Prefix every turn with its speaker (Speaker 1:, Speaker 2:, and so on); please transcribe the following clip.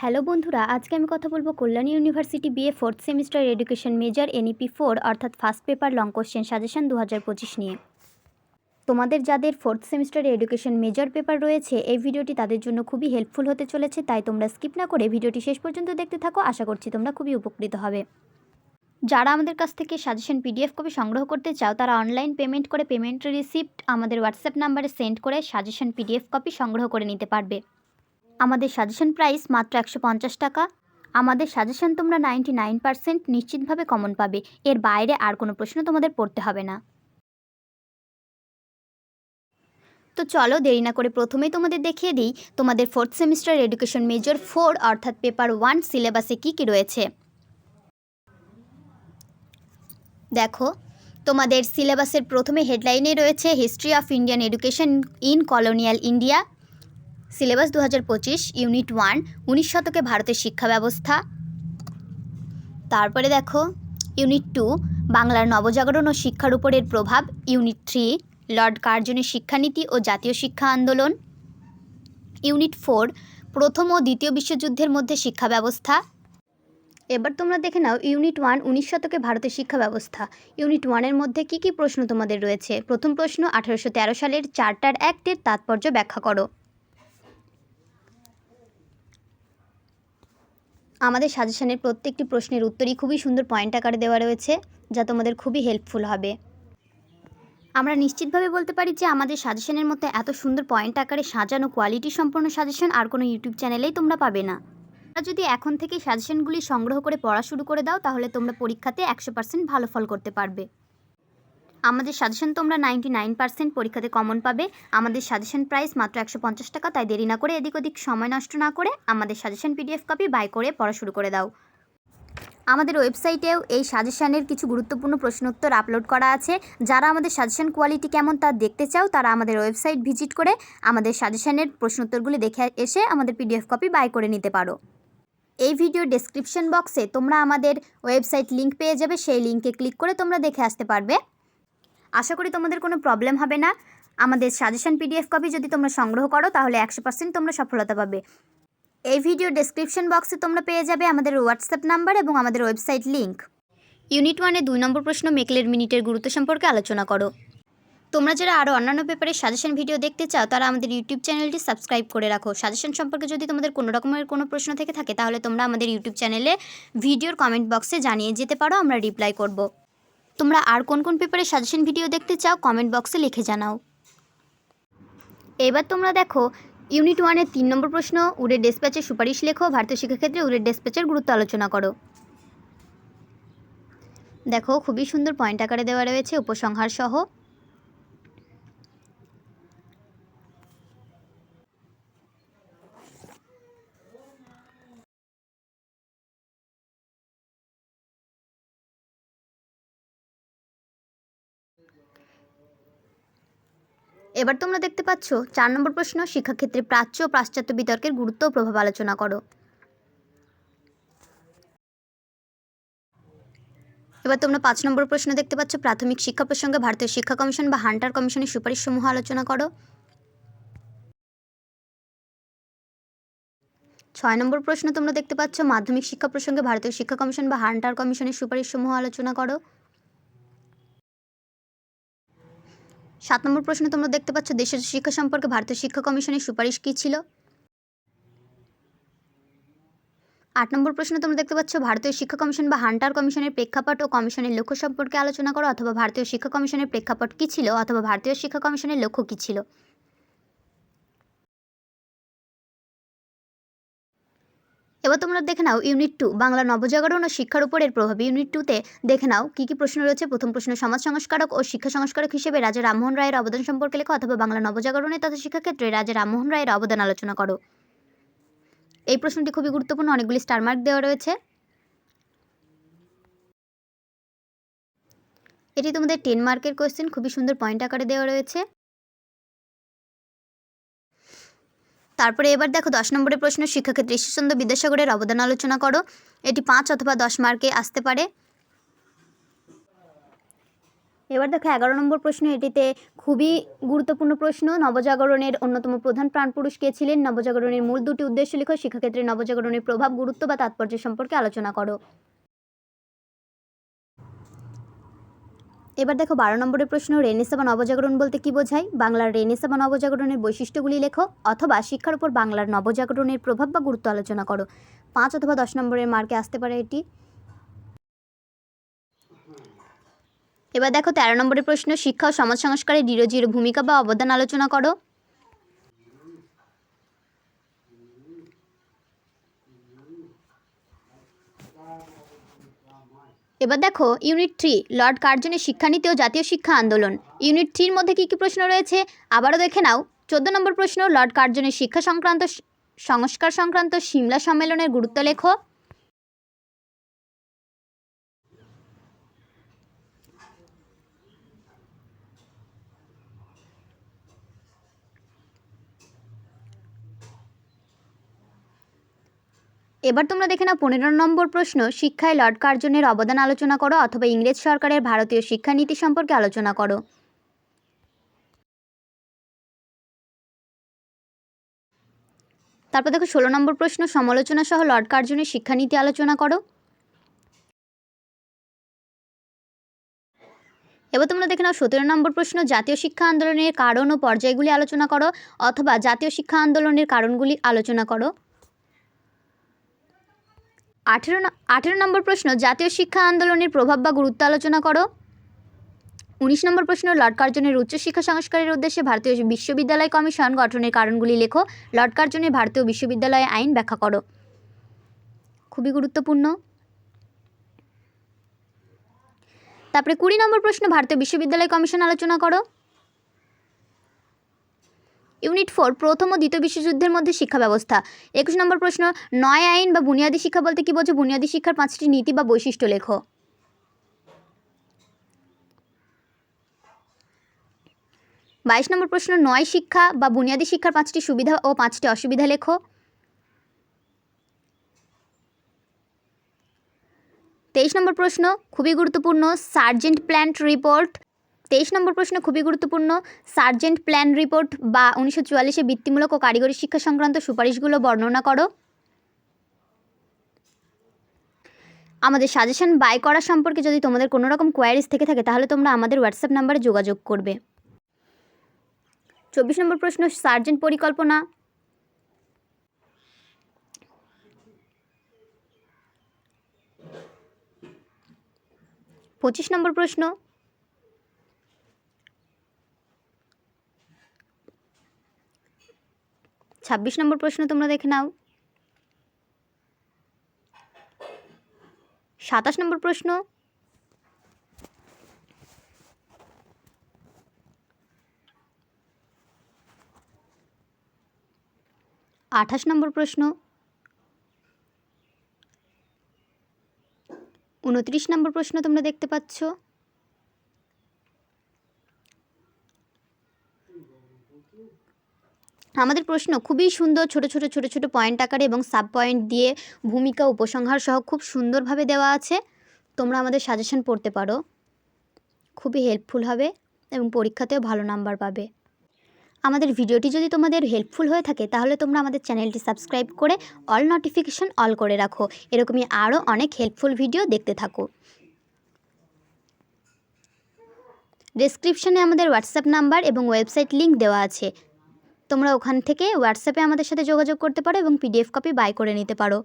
Speaker 1: Hello বন্ধুরা, আজকে আমি কথা বলব Kalyani university BA fourth semester education major NEP four অর্থাৎ first paper long question suggestion দু হাজার পঁচিশ নিয়ে। তোমাদের যাদের ফোর্থ সেমিস্টারে এডুকেশন মেজর পেপার রয়েছে, এই ভিডিওটি তাদের জন্য খুবই হেল্পফুল হতে চলেছে, তাই তোমরা স্কিপ না করে ভিডিওটি শেষ পর্যন্ত দেখতে থাকো, আশা করছি তোমরা খুবই উপকৃত হবে। যারা আমাদের কাছ থেকে সাজেশন পিডিএফ কপি সংগ্রহ করতে চাও, তারা অনলাইন পেমেন্ট করে পেমেন্ট রিসিপ্ট আমাদের হোয়াটসঅ্যাপ নাম্বারে সেন্ড করে সাজেশন পিডিএফ কপি সংগ্রহ করে নিতে পারবে। আমাদের সাজেশন প্রাইস মাত্র একশো পঞ্চাশ টাকা। আমাদের সাজেশন তোমরা নাইনটি নাইন পার্সেন্ট নিশ্চিতভাবে কমন পাবে। এর বাইরে আর কোনো প্রশ্ন তোমাদের পড়তে হবে না। তো চলো দেরি না করে প্রথমেই তোমাদের দেখিয়ে দিই, তোমাদের fourth semester education major four অর্থাৎ পেপার ওয়ান সিলেবাসে কী কী রয়েছে। দেখো, তোমাদের সিলেবাসের প্রথমে হেডলাইনে রয়েছে history of Indian education in colonial India syllabus দু হাজার পঁচিশ, ইউনিট ওয়ান, উনিশ শতকে ভারতের শিক্ষা ব্যবস্থা। তারপরে দেখো, ইউনিট টু, বাংলার নবজাগরণ ও শিক্ষার উপরের প্রভাব। ইউনিট থ্রি, লর্ড কার্জনের শিক্ষানীতি ও জাতীয় শিক্ষা আন্দোলন। ইউনিট ফোর, প্রথম ও দ্বিতীয় বিশ্বযুদ্ধের মধ্যে শিক্ষা ব্যবস্থা। এবার তোমরা দেখে নাও, ইউনিট ওয়ান, উনিশ শতকে ভারতের শিক্ষা ব্যবস্থা। ইউনিট ওয়ানের মধ্যে কী কী প্রশ্ন তোমাদের রয়েছে? প্রথম প্রশ্ন, আঠারোশো তেরো সালের চার্টার অ্যাক্টের তাৎপর্য ব্যাখ্যা করো। আমাদের সাজেশনের প্রত্যেকটি প্রশ্নের উত্তরই খুবই সুন্দর পয়েন্ট আকারে দেওয়া রয়েছে, যা তোমাদের খুবই হেল্পফুল হবে। আমরা নিশ্চিতভাবে বলতে পারি যে আমাদের সাজেশনের মতো এত সুন্দর পয়েন্ট আকারে সাজানো কোয়ালিটি সম্পন্ন সাজেশন আর কোনো ইউটিউব চ্যানেলেই তোমরা পাবে না। তোমরা যদি এখন থেকে সাজেশনগুলি সংগ্রহ করে পড়া শুরু করে দাও, তাহলে তোমরা পরীক্ষাতে একশো পার্সেন্ট ভালো ফল করতে পারবে। আমাদের সাজেশন তোমরা নাইনটি নাইন পার্সেন্ট পরীক্ষাতে কমন পাবে। আমাদের সাজেশন প্রাইস মাত্র একশো পঞ্চাশ টাকা, তাই দেরি না করে এদিক ওদিক সময় নষ্ট না করে আমাদের সাজেশন পিডিএফ কপি বাই করে পড়া শুরু করে দাও। আমাদের ওয়েবসাইটেও এই সাজেশনের কিছু গুরুত্বপূর্ণ প্রশ্নোত্তর আপলোড করা আছে। যারা আমাদের সাজেশন কোয়ালিটি কেমন তা দেখতে চাও, তারা আমাদের ওয়েবসাইট ভিজিট করে আমাদের সাজেশনের প্রশ্নোত্তরগুলি দেখে এসে আমাদের পিডিএফ কপি বাই করে নিতে পারো। এই ভিডিও ডেসক্রিপশন বক্সে তোমরা আমাদের ওয়েবসাইট লিঙ্ক পেয়ে যাবে, সেই লিঙ্কে ক্লিক করে তোমরা দেখে আসতে পারবে। আশা করি তোমাদের কোনো প্রবলেম হবে না। আমাদের সাজেশন পিডিএফ কপি যদি তোমরা সংগ্রহ করো, তাহলে একশো পার্সেন্ট তোমরা সফলতা পাবে। এই ভিডিও ডেসক্রিপশন বক্সে তোমরা পেয়ে যাবে আমাদের হোয়াটসঅ্যাপ নাম্বার এবং আমাদের ওয়েবসাইট লিঙ্ক ইউনিট ওয়ানে দুই নম্বর প্রশ্ন মেকলের মিনিটের গুরুত্ব সম্পর্কে আলোচনা করো। তোমরা যারা আরও অন্যান্য পেপারের সাজেশন ভিডিও দেখতে চাও, তারা আমাদের ইউটিউব চ্যানেলটি সাবস্ক্রাইব করে রাখো। সাজেশন সম্পর্কে যদি তোমাদের কোনো রকমের কোনো প্রশ্ন থেকে থাকে, তাহলে তোমরা আমাদের ইউটিউব চ্যানেলে ভিডিওর কমেন্ট বক্সে জানিয়ে যেতে পারো, আমরা রিপ্লাই করব। তোমরা আর কোন কোন পেপারের সাজেশন ভিডিও দেখতে চাও কমেন্ট বক্সে লিখে জানাও। এবার তোমরা দেখো ইউনিট ওয়ানের তিন নম্বর প্রশ্ন, উডে ডেসপ্যাচের সুপারিশ লেখো, ভারতীয় শিক্ষাক্ষেত্রে উডে ডেসপ্যাচের গুরুত্ব আলোচনা করো। দেখো, খুবই সুন্দর পয়েন্ট আকারে দেওয়া রয়েছে, উপসংহার সহ। এবার তোমরা দেখতে পাচ্ছ, চার নম্বর প্রশ্ন, শিক্ষাক্ষেত্রে প্রাচ্য ও পাশ্চাত্য বিতর্কের গুরুত্ব ও প্রভাব আলোচনা করো। এবার তোমরা পাঁচ নম্বর প্রশ্ন দেখতে পাচ্ছ, প্রাথমিক শিক্ষা প্রসঙ্গে ভারতীয় শিক্ষা কমিশন বা হান্টার কমিশনের সুপারিশসমূহ আলোচনা করো। ছয় নম্বর প্রশ্ন তোমরা দেখতে পাচ্ছ, মাধ্যমিক শিক্ষা প্রসঙ্গে ভারতীয় শিক্ষা কমিশন বা হান্টার কমিশনের সুপারিশসমূহ আলোচনা করো। সাত নম্বর প্রশ্নে তোমরা দেখতে পাচ্ছ, দেশের শিক্ষা সম্পর্কে ভারতীয় শিক্ষা কমিশনের সুপারিশ কী ছিল? আট নম্বর প্রশ্নে তোমরা দেখতে পাচ্ছ, ভারতীয় শিক্ষা কমিশন বা হান্টার কমিশনের প্রেক্ষাপট ও কমিশনের লক্ষ্য সম্পর্কে আলোচনা করো, অথবা ভারতীয় শিক্ষা কমিশনের প্রেক্ষাপট কী ছিল, অথবা ভারতীয় শিক্ষা কমিশনের লক্ষ্য কী ছিল। এবার তোমরা দেখে নাও ইউনিট টু বাংলা নবজাগরণ ও শিক্ষার উপরের প্রভাব ইউনিট টুতে দেখে নাও কী কী প্রশ্ন রয়েছে। প্রথম প্রশ্ন, সমাজ সংস্কারক ও শিক্ষা সংস্কারক হিসেবে রাজা রামমোহন রায়ের অবদান সম্পর্কে লেখো অথবা বাংলা নবজাগরণে তথা শিক্ষাক্ষেত্রে রাজা রামমোহন রায়ের অবদান আলোচনা করো। এই প্রশ্নটি খুবই গুরুত্বপূর্ণ, অনেকগুলি স্টার মার্ক দেওয়া রয়েছে। এটি তোমাদের টেন মার্কের কোয়েশ্চেন খুবই সুন্দর পয়েন্ট আকারে দেওয়া রয়েছে। তারপরে এবার দেখো দশ নম্বরের প্রশ্ন শিক্ষাক্ষেত্রে ঈশ্বরচন্দ্র বিদ্যাসাগরের অবদান আলোচনা করো। এটি পাঁচ অথবা দশ মার্কে আসতে পারে। এবার দেখো এগারো নম্বর প্রশ্ন, এটিতে খুবই গুরুত্বপূর্ণ প্রশ্ন, নবজাগরণের অন্যতম প্রধান প্রাণপুরুষ কে ছিলেন? নবজাগরণের মূল দুটি উদ্দেশ্য লিখো, শিক্ষাক্ষেত্রে নবজাগরণের প্রভাব, গুরুত্ব বা তাৎপর্য সম্পর্কে আলোচনা করো। এবার দেখো বারো নম্বরের প্রশ্ন রেনেসা বা নবজাগরণ বলতে কি বোঝায়? বাংলার রেনেসা বা নবজাগরণের বৈশিষ্ট্যগুলি লেখো অথবা শিক্ষার উপর বাংলার নবজাগরণের প্রভাব বা গুরুত্ব আলোচনা করো। পাঁচ অথবা দশ নম্বরের মার্কে আসতে পারে এটি। এবার দেখো তেরো নম্বরের প্রশ্ন, শিক্ষা ও সমাজ সংস্কারে ডিরোজির ভূমিকা বা অবদান আলোচনা করো। এবার দেখো ইউনিট থ্রি লর্ড কার্জনের শিক্ষানীতি ও জাতীয় শিক্ষা আন্দোলন। ইউনিট থ্রির মধ্যে কী কী প্রশ্ন রয়েছে? আবারও দেখে নাও। চোদ্দ নম্বর প্রশ্ন লর্ড কার্জনের শিক্ষা সংক্রান্ত সংস্কার সংক্রান্ত সিমলা সম্মেলনের গুরুত্ব লেখো। এবার তোমরা দেখে নাও পনেরো নম্বর প্রশ্ন, শিক্ষায় লর্ড কার্জনের অবদান আলোচনা করো অথবা ইংরেজ সরকারের ভারতীয় শিক্ষানীতি সম্পর্কে আলোচনা করো। তারপর দেখো ষোলো নম্বর প্রশ্ন, সমালোচনা সহ লর্ড কার্জনের শিক্ষানীতি আলোচনা করো। এবার তোমরা দেখে নাও সতেরো নম্বর প্রশ্ন, জাতীয় শিক্ষা আন্দোলনের কারণ ও পর্যায়গুলি আলোচনা করো অথবা জাতীয় শিক্ষা আন্দোলনের কারণগুলি আলোচনা করো। আঠেরো আঠেরো নম্বর প্রশ্ন, জাতীয় শিক্ষা আন্দোলনের প্রভাব বা গুরুত্ব আলোচনা করো। উনিশ নম্বর প্রশ্ন, লর্ড কার্জনের উচ্চশিক্ষা সংস্কারের উদ্দেশ্যে ভারতীয় বিশ্ববিদ্যালয় কমিশন গঠনের কারণগুলি লেখো। লর্ড কার্জনের ভারতীয় বিশ্ববিদ্যালয় আইন ব্যাখ্যা করো। খুবই গুরুত্বপূর্ণ। তারপরে কুড়ি নম্বর প্রশ্ন, ভারতীয় বিশ্ববিদ্যালয় কমিশন আলোচনা করো। ইউনিট ফোর, প্রথম ও দ্বিতীয় বিশ্বযুদ্ধের মধ্যে শিক্ষা ব্যবস্থা। একুশ নম্বর প্রশ্ন, নয় আইন বা বুনিয়াদী শিক্ষা বলতে কি বোঝো? বুনিয়াদী শিক্ষার পাঁচটি নীতি বা বৈশিষ্ট্য লেখো। বাইশ নম্বর প্রশ্ন, নয় শিক্ষা বা বুনিয়াদী শিক্ষার পাঁচটি সুবিধা ও পাঁচটি অসুবিধা লেখো। তেইশ নম্বর প্রশ্ন, খুবই গুরুত্বপূর্ণ, সার্জেন্ট প্ল্যান্ট রিপোর্ট তেইশ নম্বর প্রশ্ন খুবই গুরুত্বপূর্ণ। সার্জেন্ট প্ল্যান রিপোর্ট বা উনিশশো চুয়াল্লিশে বৃত্তিমূলক ও কারিগরি শিক্ষা সংক্রান্ত সুপারিশগুলো বর্ণনা করো। আমাদের সাজেশন বাই করা সম্পর্কে যদি তোমাদের কোনো রকম কোয়ারিজ থেকে থাকে, তাহলে তোমরা আমাদের হোয়াটসঅ্যাপ নাম্বারে যোগাযোগ করবে। চব্বিশ নম্বর প্রশ্ন, সার্জেন্ট পরিকল্পনা। পঁচিশ নম্বর প্রশ্ন ছাব্বিশ নম্বর প্রশ্ন তোমরা দেখে নাও। সাতাশ নম্বর প্রশ্ন। আঠাশ নম্বর প্রশ্ন। উনত্রিশ নম্বর প্রশ্ন তোমরা দেখতে পাচ্ছ। আমাদের প্রশ্ন, খুবই সুন্দর ছোট ছোট ছোট ছোট পয়েন্ট আকারে এবং সাব পয়েন্ট দিয়ে ভূমিকা উপসংহার সহ খুব সুন্দরভাবে দেওয়া আছে। তোমরা আমাদের সাজেশন পড়তে পারো। খুবই হেল্পফুল হবে এবং পরীক্ষাতেও ভালো নাম্বার পাবে। আমাদের ভিডিওটি যদি তোমাদের হেল্পফুল হয়ে থাকে, তাহলে তোমরা আমাদের চ্যানেলটি সাবস্ক্রাইব করে অল নোটিফিকেশন অল করে রাখো। এরকমই আরও অনেক হেল্পফুল ভিডিও দেখতে থাকো। ডেসক্রিপশানে আমাদের হোয়াটসঅ্যাপ নাম্বার এবং ওয়েবসাইট লিংক দেওয়া আছে। তোমরা ওখান থেকে হোয়াটসঅ্যাপে আমাদের সাথে যোগাযোগ করতে পারো এবং পিডিএফ কপি বাই করে নিতে পারো।